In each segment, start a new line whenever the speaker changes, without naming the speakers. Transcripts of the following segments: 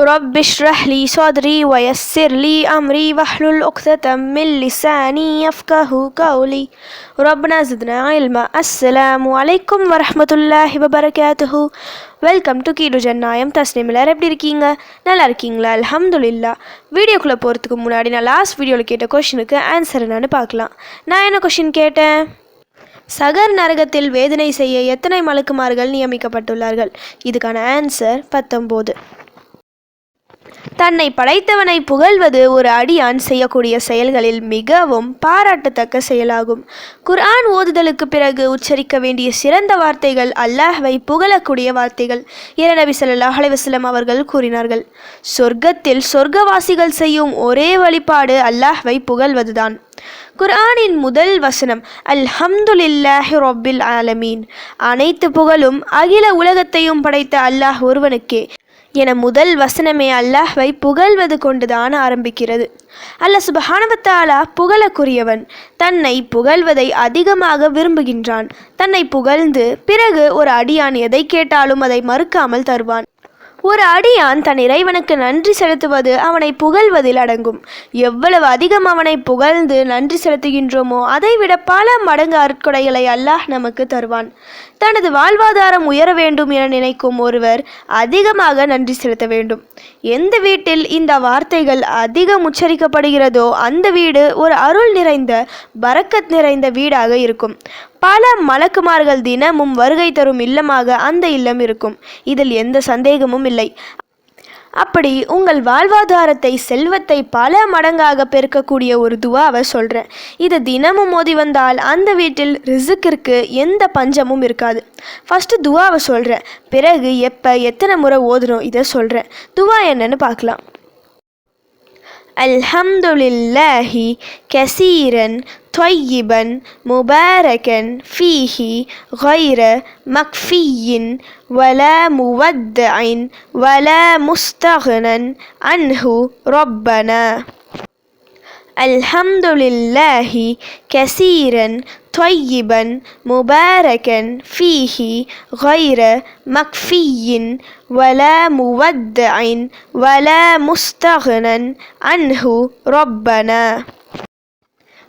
رب اشرح لي صدري ويسر لي أمري واحلل عقدة من لساني يفقه قولي ربنا زدنا علما السلام عليكم ورحمة الله وبركاته welcome to கீடு ஜென்னாயம் தஸ்னிம் எல்லாரும் எப்படி இருக்கீங்க நல்லா இருக்கீங்களா அலமதுல்லா வீடியோக்குள்ளே போகிறதுக்கு முன்னாடி நான் லாஸ்ட் வீடியோவில் கேட்ட கொஷினுக்கு ஆன்சர் என்னன்னு பார்க்கலாம் நான் என்ன கொஷின் கேட்டேன் சகர் நரகத்தில் வேதனை செய்ய எத்தனை மலக்குமார்கள் நியமிக்கப்பட்டுள்ளார்கள் இதுக்கான ஆன்சர் பத்தொம்போது தன்னை படைத்தவனை புகழ்வது ஒரு அடியான் செய்யக்கூடிய செயல்களில் மிகவும் பாராட்டத்தக்க செயலாகும் குர்ஆன் ஓதுதலுக்கு பிறகு உச்சரிக்க வேண்டிய சிறந்த வார்த்தைகள் அல்லாஹ்வை புகழக்கூடிய வார்த்தைகள் இரநபி சல்லாஹ் அலைவசலம் அவர்கள் கூறினார்கள் சொர்க்கத்தில் சொர்க்கவாசிகள் செய்யும் ஒரே வழிபாடு அல்லாஹ்வை புகழ்வதுதான் குர்ஆனின் முதல் வசனம் அல்ஹம்துலில்லாஹி ரொப்பில் ஆலமீன் அனைத்து புகழும் அகில உலகத்தையும் படைத்த அல்லாஹ் ஒருவனுக்கே என முதல் வசனமே அல்லாஹ்வை புகழ்வது கொண்டுதான் ஆரம்பிக்கிறது அல்ல சுபஹானவத்தாலா புகழக்குரியவன் தன்னை புகழ்வதை அதிகமாக விரும்புகின்றான் தன்னை புகழ்ந்து பிறகு ஒரு அடியான் எதை கேட்டாலும் அதை மறுக்காமல் தருவான் ஒரு அடியான் தன் இறைவனுக்கு நன்றி செலுத்துவது அவனை புகழ்வதில் அடங்கும் எவ்வளவு அதிகம் அவனை புகழ்ந்து நன்றி செலுத்துகின்றோமோ அதைவிட பல மடங்கு அற்கொடைகளை அல்லாஹ் நமக்கு தருவான் தனது வாழ்வாதாரம் உயர வேண்டும் என நினைக்கும் ஒருவர் அதிகமாக நன்றி செலுத்த வேண்டும் எந்த வீட்டில் இந்த வார்த்தைகள் அதிகம் உச்சரிக்கப்படுகிறதோ அந்த வீடு ஒரு அருள் நிறைந்த பரக்கத் நிறைந்த வீடாக இருக்கும் பல மலக்குமார்கள் தினமும் வருகை தரும் இல்லமாக அந்த இல்லம் இருக்கும் இதில் எந்த சந்தேகமும் இல்லை அப்படி உங்கள் வாழ்வாதாரத்தை செல்வத்தை பல மடங்காக பெருக்கக்கூடிய ஒரு துவாவை சொல்கிறேன் இது தினமும் மோதி வந்தால் அந்த வீட்டில் ரிசுக்கிற்கு எந்த பஞ்சமும் இருக்காது ஃபஸ்ட்டு துவாவை சொல்கிறேன் பிறகு எப்போ எத்தனை முறை ஓதுனோ இதை சொல்கிறேன் துவா என்னன்னு பார்க்கலாம் الحمد لله كثيرا طيبا مباركا فيه غير مكفي ولا مودع ولا مستغنى عنه ربنا الحمد لله كثيرا طيبا مباركا فيه غير مكفي ولا مودع ولا مستغنى عنه ربنا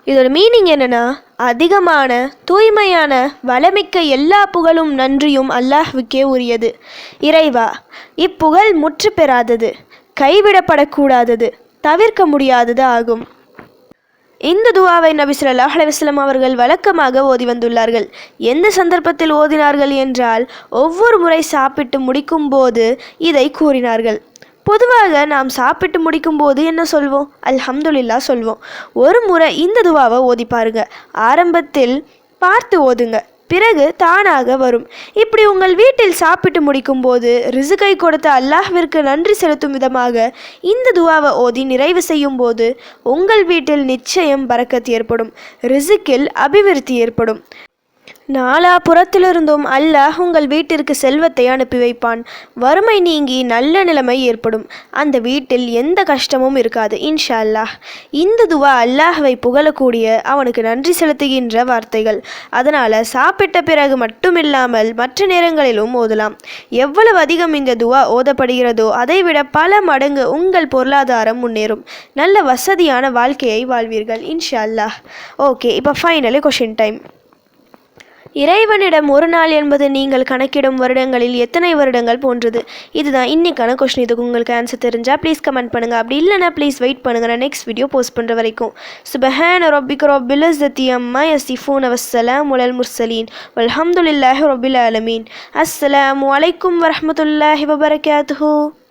இதோட மீனிங் என்னென்னா அதிகமான தூய்மையான வளமிக்க எல்லா புகழும் நன்றியும் அல்லாஹ்வுக்கே உரியது இறைவா இப்புகழ் முற்று பெறாதது கைவிடப்படக்கூடாதது தவிர்க்க முடியாதது ஆகும் இந்த துவாவை நபி சொல்லா அலைவாஸ்லம் அவர்கள் வழக்கமாக ஓதி வந்துள்ளார்கள் எந்த சந்தர்ப்பத்தில் ஓதினார்கள் என்றால் ஒவ்வொரு முறை சாப்பிட்டு முடிக்கும் போது இதை கூறினார்கள் பொதுவாக நாம் சாப்பிட்டு முடிக்கும் போது என்ன சொல்வோம் அல்ஹம்துல்லா சொல்வோம் ஒரு முறை இந்த துவாவை ஓதி பாருங்க ஆரம்பத்தில் பார்த்து ஓதுங்க பிறகு தானாக வரும் இப்படி உங்கள் வீட்டில் சாப்பிட்டு முடிக்கும்போது ரிசுகை கொடுத்த அல்லாஹ்விற்கு நன்றி செலுத்தும் விதமாக இந்த துவாவை ஓதி நிறைவு செய்யும் போது உங்கள் வீட்டில் நிச்சயம் பறக்கத்து ஏற்படும் ரிசுக்கில் அபிவிருத்தி ஏற்படும் நாலா புறத்திலிருந்தும் அல்லாஹ் உங்கள் வீட்டிற்கு செல்வத்தை அனுப்பி வைப்பான் வறுமை நீங்கி நல்ல நிலைமை ஏற்படும் அந்த வீட்டில் எந்த கஷ்டமும் இருக்காது இன்ஷா அல்லாஹ் இந்த துவா அல்லாஹவை புகழக்கூடிய அவனுக்கு நன்றி செலுத்துகின்ற வார்த்தைகள் அதனால் சாப்பிட்ட பிறகு மட்டுமில்லாமல் மற்ற நேரங்களிலும் ஓதலாம் எவ்வளவு அதிகம் இந்த துவா ஓதப்படுகிறதோ அதைவிட பல மடங்கு உங்கள் பொருளாதாரம் முன்னேறும் நல்ல வசதியான வாழ்க்கையை வாழ்வீர்கள் இன்ஷா அல்லாஹ் ஓகே இப்போ ஃபைனலி கொஷின் டைம் இறைவனிடம் ஒரு நாள் என்பது நீங்கள் கணக்கிடும் வருடங்களில் எத்தனை வருடங்கள் போன்றது இதுதான் இன்றைக்கான கொஷின் இதுக்கு உங்களுக்கு ஆன்சர் தெரிஞ்சால் ப்ளீஸ் கமெண்ட் பண்ணுங்கள் அப்படி இல்லைனா ப்ளீஸ் வெயிட் பண்ணுங்கள் நான் நெக்ஸ்ட் வீடியோ போஸ்ட் பண்ணுற வரைக்கும் சுபஹான் ரொபிக் ரொபில் ஜத்தி அம்மா யசிஃபூன் அவசலாம் உலல் முர்சலீன் வல்ஹம்துல்லாஹ் ரொபில் அலமீன் அஸ்ஸலாம் வலைக்கும் வரமத்துல்லாஹி வபரகாத்து